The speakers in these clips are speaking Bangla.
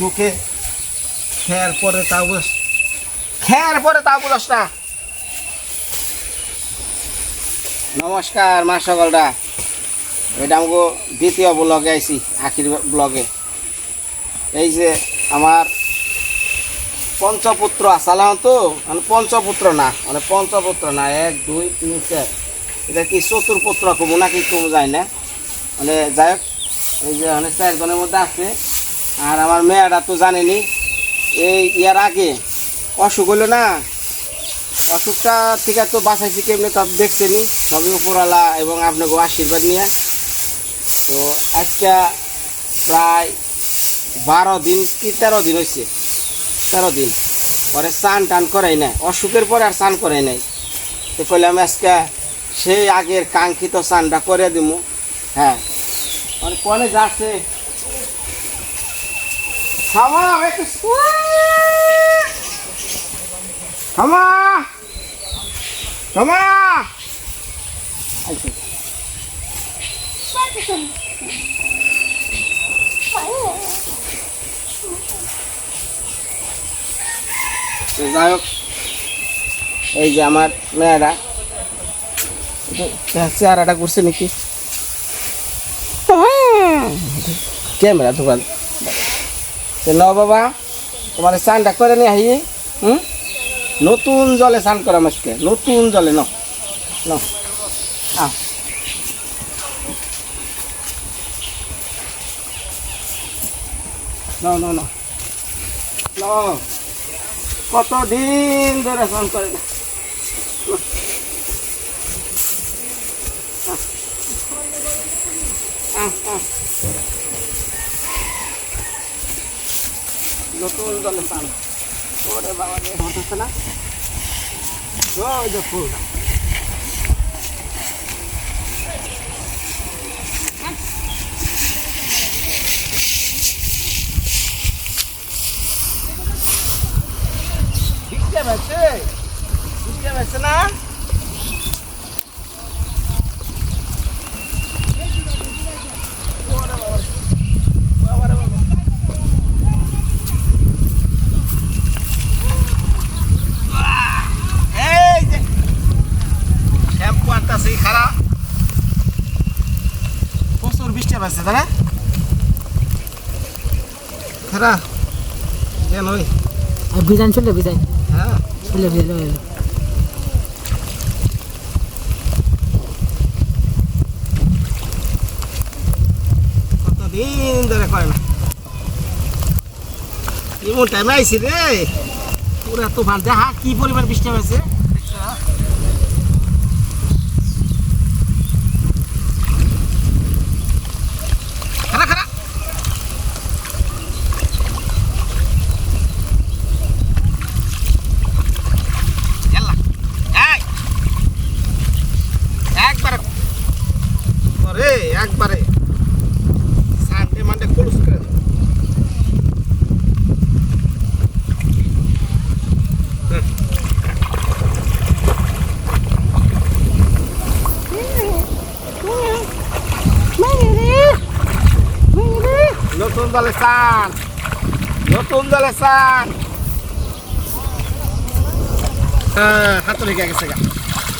ঢুকে খেয়ার পরে খেয়ার পরে দশটা নমস্কার, মা সকলরা। এটা আমাকে দ্বিতীয় ব্লগে আইছি, আখির ব্লগে। এই যে আমার পঞ্চপুত্র আসালাম তো? মানে পঞ্চপুত্র না মানে পঞ্চপুত্র না, এক, দুই, তিন, চার। এটা কি চতুর্পুত্র কমু নাকি কমু যায় না। মানে যাই হোক, এই যে মানে চারজনের মধ্যে আছে। আর আমার মেয়েরা তো জানেনি। এই ইয়ার আগে অসুখ হলো না। অসুখটা থেকে তো বাঁচাইছি কেমনি তা দেখছেনি সবই উপরওয়ালা এবং আপনাকে আশীর্বাদ নিয়ে। তো আজকে প্রায় বারো দিন কি তেরো দিন হয়েছে তেরো দিন। পরে স্নান টান করাই নাই। অসুখের পরে আর স্নান করাই নাই। তো কইলাম আজকে সেই আগের কাঙ্ক্ষিত স্নানটা করে দিমু। হ্যাঁ। মানে কনে যাচ্ছে থামা একটু যাই হোক এই যে আমার মেয়েরা চেহারাটা করছে নাকি? ক্যামেরা দোকান ন বাবা, তোমার স্নানটা করে নিয়ে আই হুম? নতুন জলে স্নান করা আজকে নতুন জলে ন ন আহ। ন ন ন ন কতদিন ধরে স্নান করে না। আহ আহ নতুন জলে স্নান ওরে বাবা রে। হতেছে না? ওই যে ফুল। ভিক্ষা বেছে ভিক্ষা বেছে না ওরে বাবা রে। বাবা রে বাবা এই যে শ্যাম্পু আনতাছি খারাপ প্রচুর বৃষ্টি পাচ্ছে তাই না খারাপ কেন ওই আর বিজান চলে বিজান হ্যাঁ চলে চলে কতদিন ধরে করে না এমন টাইমে আইসি রে পুরা তুফান দেখা কি পরিমাণ বৃষ্টি হয়েছে খারা খারা ইয়াল্লা এই একবারে ওরে একবারে সানডে মানডে ক্লোজ করে দাও। হুম। নতুন দলে সান নতুন দলে সান হ্যাঁ হাতুর শিখে গেছে গা।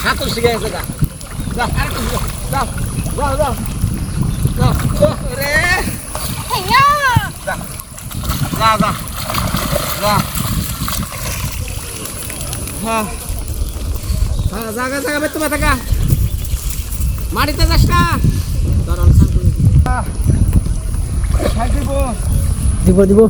হাতুর শিখে গেছে গা। যাও যাও যাও যাও যাও রে। যা যা যা হ্যাঁ। হ্যাঁ জাগা জাগা বেতু থাকা মাটিতে যাস না। খাই দিব দিব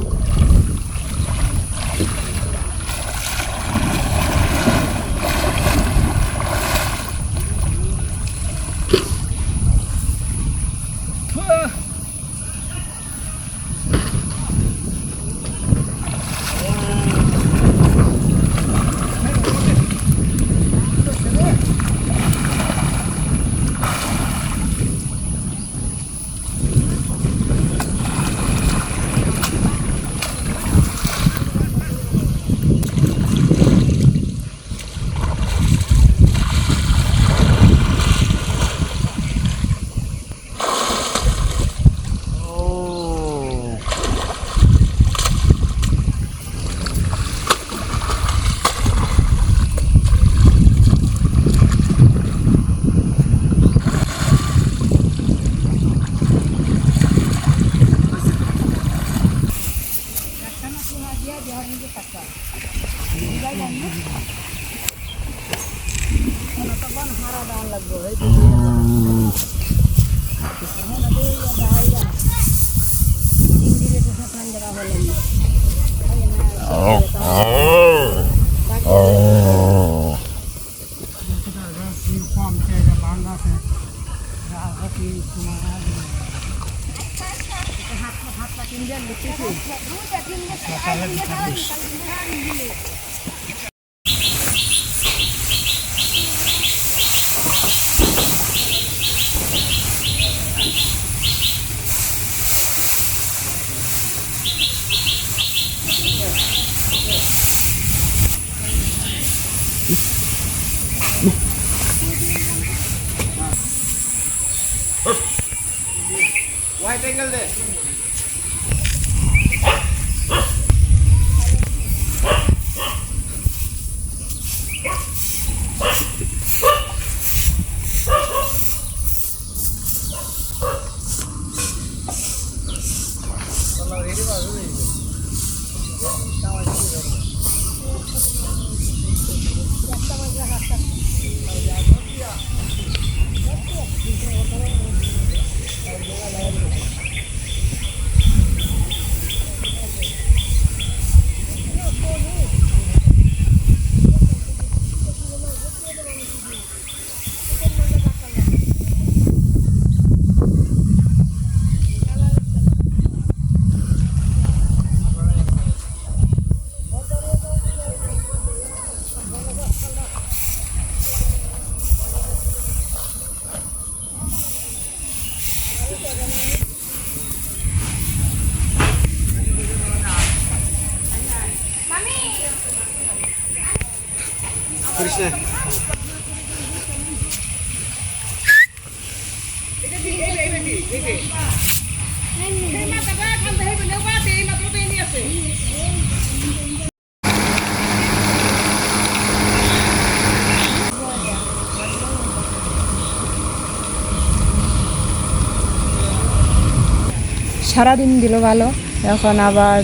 সারাদিন দিল ভালো, এখন আবার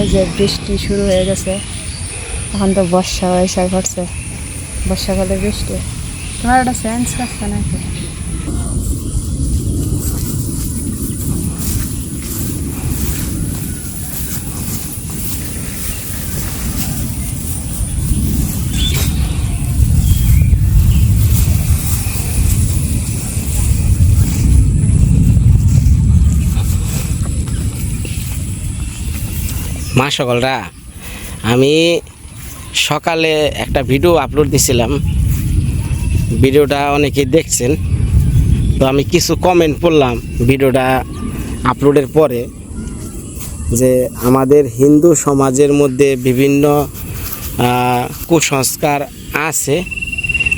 এই যে বৃষ্টি শুরু হয়ে গেছে। এখন তো বর্ষা এসে ঘটছে। বর্ষাকালে বৃষ্টি। তোমার একটা সেন্স রাখছে নাকি? মা সকলরা আমি সকালে একটা ভিডিও আপলোড দিছিলাম। ভিডিওটা অনেকেই দেখছেন। তো আমি কিছু কমেন্ট পড়লাম ভিডিওটা আপলোডের পরে যে আমাদের হিন্দু সমাজের মধ্যে বিভিন্ন কুসংস্কার আছে।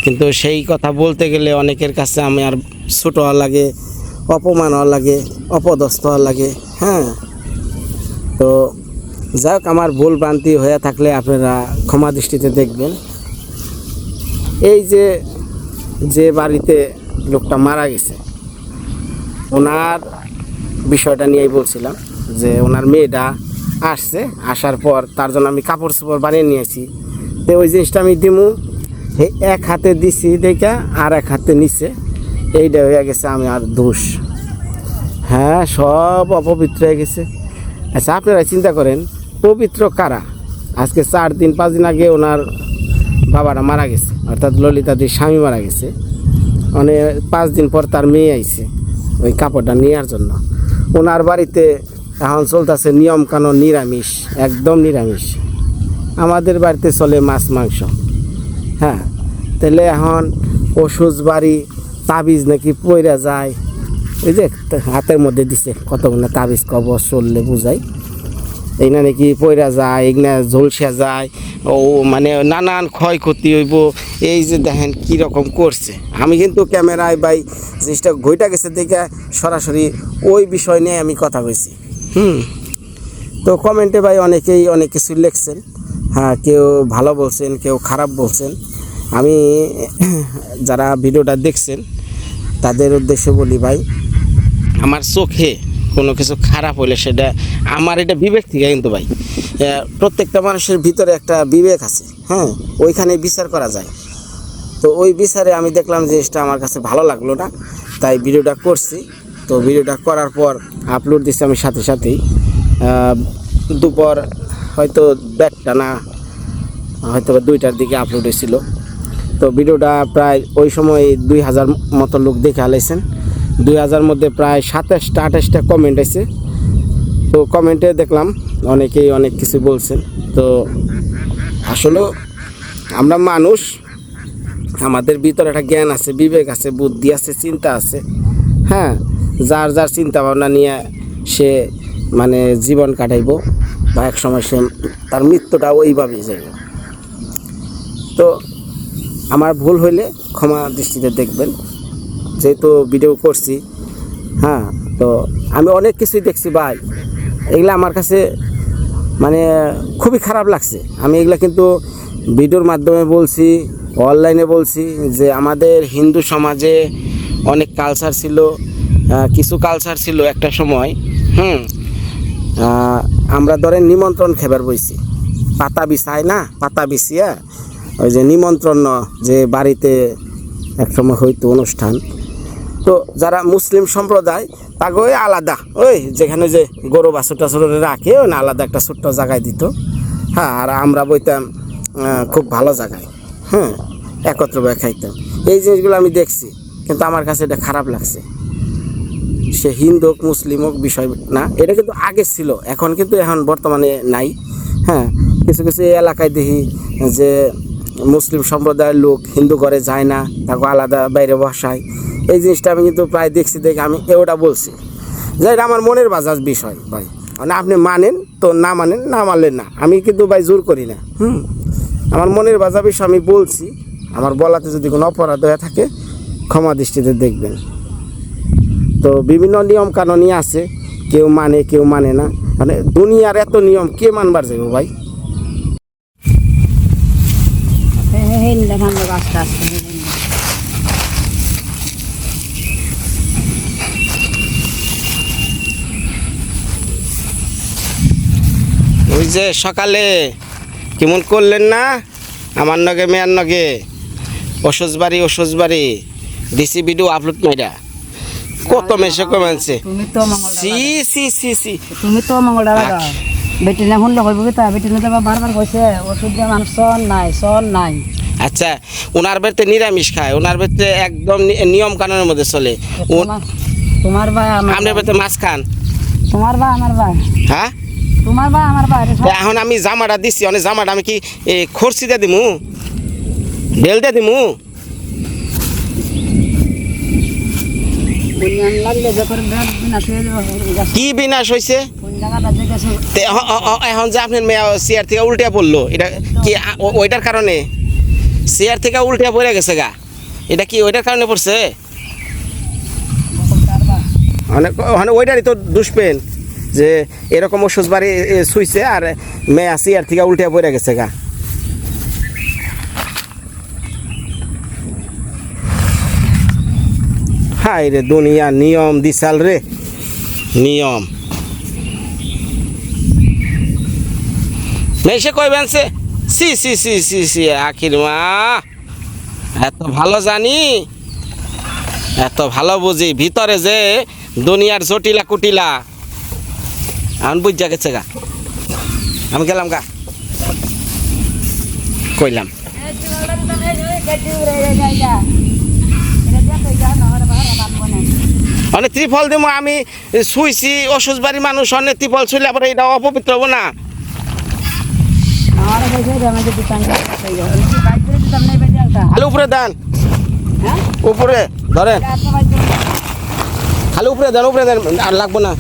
কিন্তু সেই কথা বলতে গেলে অনেকের কাছে আমি আর ছোটো হওয়া লাগে, অপমান হওয়া লাগে, অপদস্থ হওয়া লাগে হ্যাঁ। তো যাই হোক আমার ভুল ভ্রান্তি হয়ে থাকলে আপনারা ক্ষমা দৃষ্টিতে দেখবেন। এই যে যে বাড়িতে লোকটা মারা গেছে, ওনার বিষয়টা নিয়েই বলছিলাম যে ওনার মেয়েটা আসছে, আসার পর তার জন্য আমি কাপড় চোপড় বানিয়ে নিয়েছি। তো ওই জিনিসটা আমি দিমু এক হাতে দিছি দেখা আর এক হাতে নিচে এইটা হয়ে গেছে আমি আর দোষ। হ্যাঁ সব অপবিত্র হয়ে গেছে। আচ্ছা আপনারা চিন্তা করেন পবিত্র কারা? আজকে চার দিন, পাঁচ দিন আগে ওনার বাবারা মারা গেছে। অর্থাৎ ললিতাদির স্বামী মারা গেছে। মানে পাঁচ দিন পর তার মেয়ে আইছে ওই কাপড়টা নেওয়ার জন্য। ওনার বাড়িতে এখন চলতেছে নিয়ম কানুন নিরামিষ, একদম নিরামিষ। আমাদের বাড়িতে চলে মাছ, মাংস। হ্যাঁ তাহলে এখন ওষুধ বাড়ি, তাবিজ নাকি পইরা যায়। এই যে হাতের মধ্যে দিছে কতগুলো তাবিজ কবর চললে বুঝাই। এইনা নাকি পয়রা যায় এগুলা ঝলসা যায়, ও মানে নানান ক্ষয়ক্ষতি হইব। এই যে দেখেন কি রকম করছে। আমি কিন্তু ক্যামেরায় বাই জিনিসটা ঘইটা গেছে দেখে সরাসরি ওই বিষয় নিয়ে আমি কথা কইছি। হুম। তো কমেন্টে ভাই অনেকেই অনেক কিছু লিখছেন। হ্যাঁ কেউ ভালো বলছেন, কেউ খারাপ বলছেন। আমি যারা ভিডিওটা দেখছেন, তাদের উদ্দেশ্যে বলি ভাই, আমার চোখে কোনো কিছু খারাপ হলে সেটা আমার এটা বিবেক থেকে কিন্তু ভাই। প্রত্যেকটা মানুষের ভিতরে একটা বিবেক আছে হ্যাঁ? ওইখানে বিচার করা যায়। তো ওই বিচারে আমি দেখলাম জিনিসটা আমার কাছে ভালো লাগল না, তাই ভিডিওটা করছি। তো ভিডিওটা করার পর আপলোড দিচ্ছি আমি সাথে সাথেই। দুপুর হয়তো দেড়টা না, হয়তো দুইটার দিকে আপলোড হয়েছিল। তো ভিডিওটা প্রায় ওই সময় দুই হাজার মতো লোক দেখে হালাইছেন। দুই হাজার মধ্যে প্রায় সাতাশটা, আঠাশটা কমেন্ট আছে। তো কমেন্টে দেখলাম অনেকেই অনেক কিছু বলছেন। তো আসলে আমরা মানুষ, আমাদের ভিতরে একটা জ্ঞান আছে, বিবেক আছে, বুদ্ধি আছে, চিন্তা আছে। হ্যাঁ যার যার চিন্তা ভাবনা নিয়ে সে মানে জীবন কাটাইব বা এক সময় সে তার মৃত্যুটা ওইভাবেই যাইব। তো আমার ভুল হইলে ক্ষমা দৃষ্টিতে দেখবেন। যেহেতু ভিডিও করছি হ্যাঁ তো আমি অনেক কিছুই দেখছি ভাই। এগুলো আমার কাছে মানে খুবই খারাপ লাগছে। আমি এগুলা কিন্তু ভিডিওর মাধ্যমে বলছি অনলাইনে বলছি যে আমাদের হিন্দু সমাজে অনেক কালচার ছিল কিছু কালচার ছিল একটা সময়, হুম আমরা ধরেন নিমন্ত্রণ খেবার বইছি। পাতা বিছায় না? পাতা বিছিয়া, ওই যে নিমন্ত্রণ যে বাড়িতে একসময় হইতো অনুষ্ঠান। তো যারা মুসলিম সম্প্রদায় তাকে ওই আলাদা। ওই যেখানে যে গরু বাছুর টাছুর রাখে, ওই আলাদা একটা ছোট্ট জায়গায় দিত। হ্যাঁ আর আমরা বইতাম খুব ভালো জায়গায়। হ্যাঁ একত্র বয়ে খাইতাম। এই জিনিসগুলো আমি দেখছি, কিন্তু আমার কাছে এটা খারাপ লাগছে। সে হিন্দু হোক, মুসলিম হোক, বিষয় না, এটা কিন্তু আগে ছিল, এখন কিন্তু এখন বর্তমানে নাই। হ্যাঁ কিছু কিছু এলাকায় দেখি যে মুসলিম সম্প্রদায়ের লোক হিন্দু ঘরে যায় না তাকে আলাদা বাইরে বসায়। এই জিনিসটা আমি কিন্তু প্রায় দেখছি, দেখে আমি ওটা বলছি। যে এটা আমার মনের বাজার বিষয়, ভাই। মানে আপনি মানেন তো না মানেন, না মানলেন না। আমি কিন্তু ভাই জোর করি না, হুম? আমার মনের বাজার বিষয় আমি বলছি। আমার বলাতে যদি কোনো অপরাধ হয়ে থাকে, ক্ষমা দৃষ্টিতে দেখবেন। তো বিভিন্ন নিয়ম কানুনই আছে। কেউ মানে কেউ মানে না। মানে দুনিয়ার এত নিয়ম, কে মানবার যাবে ভাই দেখান আস্তে আস্তে ওই যে সকালে কেমন করলেন না? আমার নগে মেয়ার নগে। ওষুধ বাড়ি ওষুধ বাড়ি। দিছি ভিডিও আপলোড মাইরা কত মেসে কমেছে। সি সি সি সি। তুমি তো মঙ্গল লাগা বেটি না শুনলে কি তা? বেটি না বারবার কইছে ওষুধ দিয়ে মানুষ সন নাই সন নাই। আচ্ছা ওনার বেতে নিরামিষ খায়। ওনার বেতে একদম নিয়ম কানুনের মধ্যে চলে। তোমার ভাই আমার বেতে মাছ খান? তোমার ভাই আমার ভাই। হ্যাঁ? তোমার ভাই আমার এখন আমি জামাটা দিছি অনেক জামাটা আমি কি খরচি দিয়ে দিমু? বেল দিয়ে দিমু? কি বিনাশ হয়েছে এখন যে আপনার মেয়ে চেয়ার থেকে উল্টে পড়ল এটা কি ওইটার কারণে? চেয়ার থেকে উল্টে পড়ে গেছে গা। এটা কি ওইটার কারণে পড়ছে? মানে ওইটারই তো দুষ্পেন। যে এরকম ওষুধ বাড়ি শুইছে আর মেয়ে চেয়ার থেকে উল্টে পড়ে গেছে গা। হাই রে দুনিয়া, নিয়ম দিশাল রে। নিয়ম। মেসে কইবেন সে সি সি সি সি সি, আখির মা। এত ভালো জানি, এত ভালো বুঝি, ভিতরে যে দুনিয়ার জটিলা কুটিলা। আমি বুঝা গেছে গা। আমি গেলাম গা। কইলাম। অনেক ত্রিফল দিব আমি শুইছি অসুস্থ বাড়ির মানুষ অনেক ত্রিফল শুইলে আবার এটা অপবিত্র হব না। খালি উপরে দেন উপরে, ধরেন। খালি উপরে দেন উপরে দেন আর লাগবো না।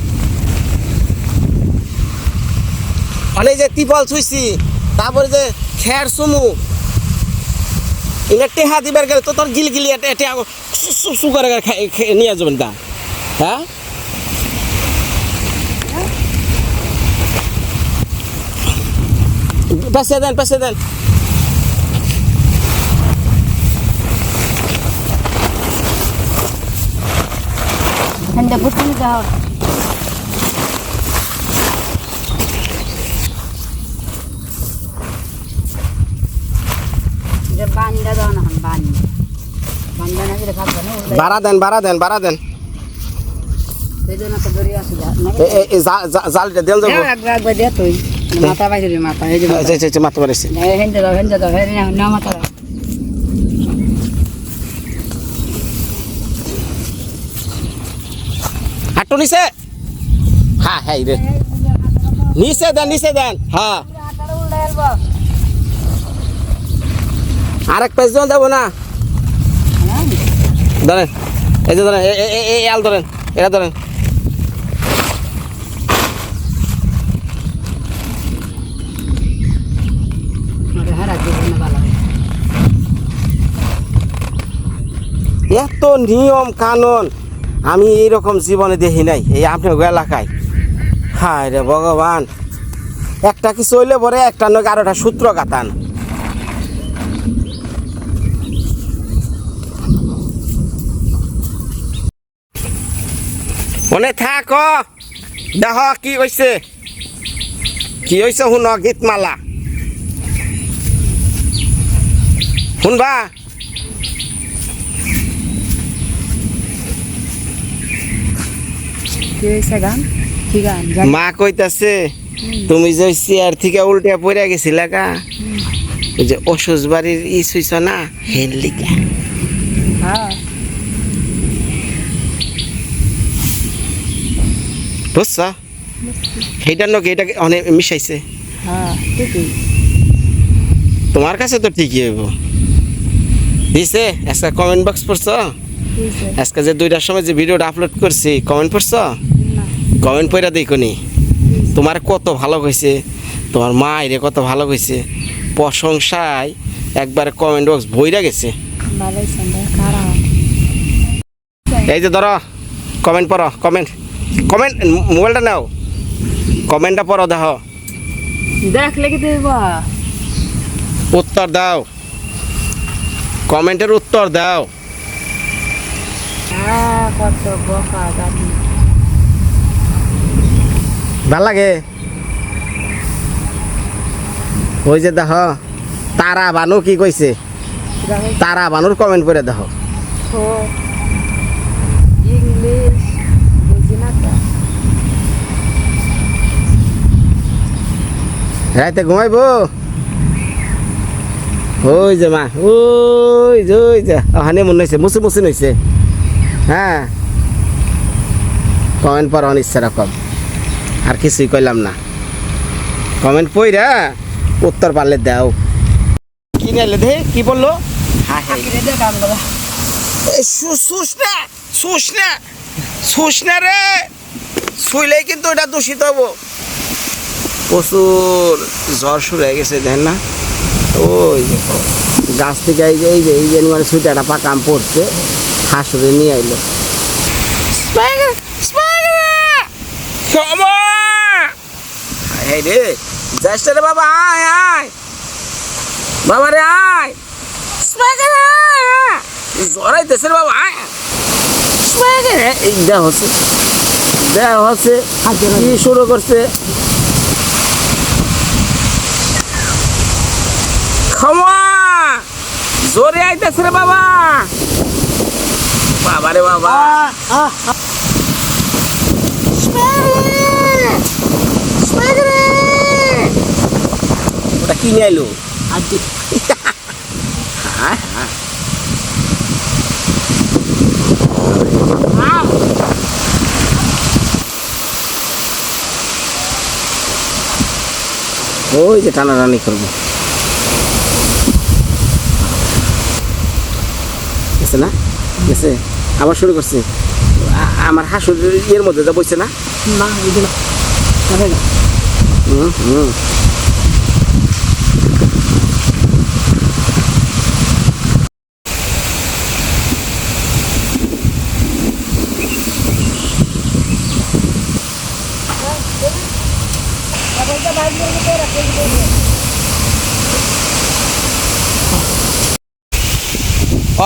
অনেক যে ত্রিফল শুইছি তারপরে যে খের সুমু। এগুলো টেহা দিবার গেলে তো তোর গিল গিলি এটা এটা সু করে খাই- খেয়ে নিয়ে যাবেন তা হ্যাঁ? পেছে দেন পেছে দেন। ঠান্ডা পুষ্পনি যাও যে বান্দা দাও না বান ঠান্ডা না গেলে থাকবে না উল্টে বাড়া দেন বাড়া দেন বাড়া দেন। জালটা দেন যাব। মাথা বাইরে মাথা এই যে মাথা। পারিস হেন্দে দাও হেন্দে দাও না মাথা দাও। হাঁটু নিচে? হ্যাঁ হ্যাঁ রে নিচে দেন নিচে দেন। হ্যাঁ। আরেক পেজ দেওয়া যাব না। ধরেন, এই যে ধরেন এই আল ধরেন, এটা ধরেন। আরে। এত নিয়ম কানুন, আমি এইরকম জীবনে দেখি নাই, এই আপনার এলাকায়। হায় রে ভগবান, একটা কিছু হইলে পরে, একটা নয়, আরোটা সূত্র কাতান মনে থাক। দেখ কি হয়েছে কি হয়েছে শুন গীতমালা। শুনবা? মা কইতাছে তুমি যে চেয়ার থেকে উল্টে পড়ে গেছিলা ওই যে অসুস বাড়ির ই শুইছ না হেনলিকা হ্যাঁ। বুঝছ? সেইটার লোক এটা অনেক মিশাইছে? হ্যাঁ তোমার কাছে তো ঠিকই হইব। দিছে আজকে কমেন্ট বক্স পড়ছ? আজকে যে দুইটার সময় যে ভিডিওটা আপলোড করছি কমেন্ট পড়ছ? কমেন্ট পড়া দেখনি তোমার কত ভালো কইছে তোমার মায়ের কত ভালো কইছে। প্রশংসায় একবার কমেন্ট বক্স বইরা গেছে। হয়েছে এই যে ধরো কমেন্ট পড়ো কমেন্ট কমেন্ট মোবাইলটা নাও। কমেন্টটা পড়ো দেখো। দেখলে কি দেবা উত্তর দাও। কমেন্টের উত্তর দাও। ভালো লাগে। ওই যে দেখো তারা বানু কি কইছে? তারা বানুর কমেন্ট করে দেখো ইংলিশ বুঝি না তো রাইতে ঘুমাইবো? ওই যে মা ওই যে ওই যে। হানি মন হয়েছে মুসি মুসি হয়েছে হ্যাঁ। কমেন্ট পড়া ইচ্ছা রকম আর কিছুই কইলাম না। কমেন্ট পইরা উত্তর পারলে দাও। কি নাইলে দে? কি বলল? হ্যাঁ হ্যাঁ কিরে দে কাম দাদা শুস না শুস না শুস না রে। শুইলেই কিন্তু এটা দূষিত হব। প্রচুর জ্বর শুরু হয়ে গেছে দেখেন না? ওই গাছ থেকে এই যে এই যে এই যে মানে সুইটাটা পাকাম পড়ছে হাসুরে নিয়ে আইলো। রে যাইস রে বাবা আয় আয়। বাবা রে আয়। জড়াইতেছে রে বাবা আয়। এই দেখ হচ্ছে দেখ হচ্ছে কি শুরু করছে? ক্ষমা জোরে আইতেছে রে বাবা। বাবা রে বাবা। ওটা কিনে আইলো? আজকে হ্যাঁ হ্যাঁ। ওই যে টানাটানি করব। গেছে না? গেছে? আবার শুরু করছে। আমার হাসুর ইয়ের মধ্যে যা বইছে না? না হুম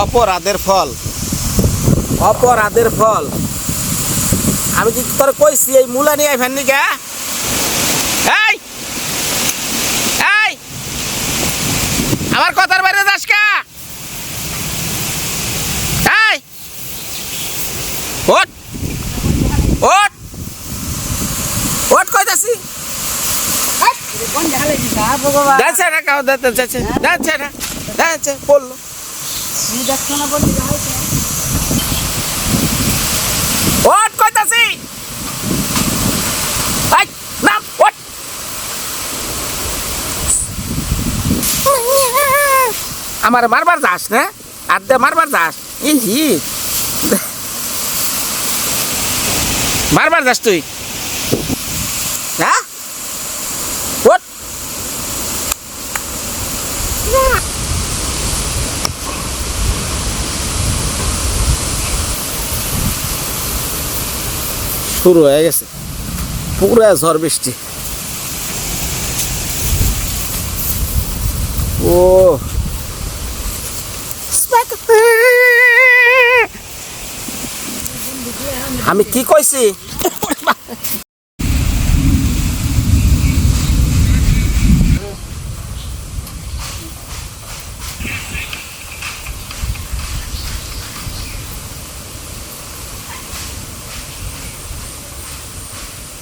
অপরাধের ফল। অপরাধের ফল। আমি যদি তোর কইছি এই মূলা নিয়ে আইভেন নি হ্যাঁ? এই! এই! আমার কথার বাইরে যাস কা? এই! ওট ওট ওট কইতাছি। দাঁড়ছে না কাউ দাঁড়ছে দাঁড়ছে না দাঁড়ছে পড়ল আমার মারবার যাস না? আড্ডা মারবার যাস? ই হি মারবার যাস তুই। হ্যাঁ ওট শুরু হয়ে গেছে। পুরা ঝড় বৃষ্টি। ও। আমি কি কইছি?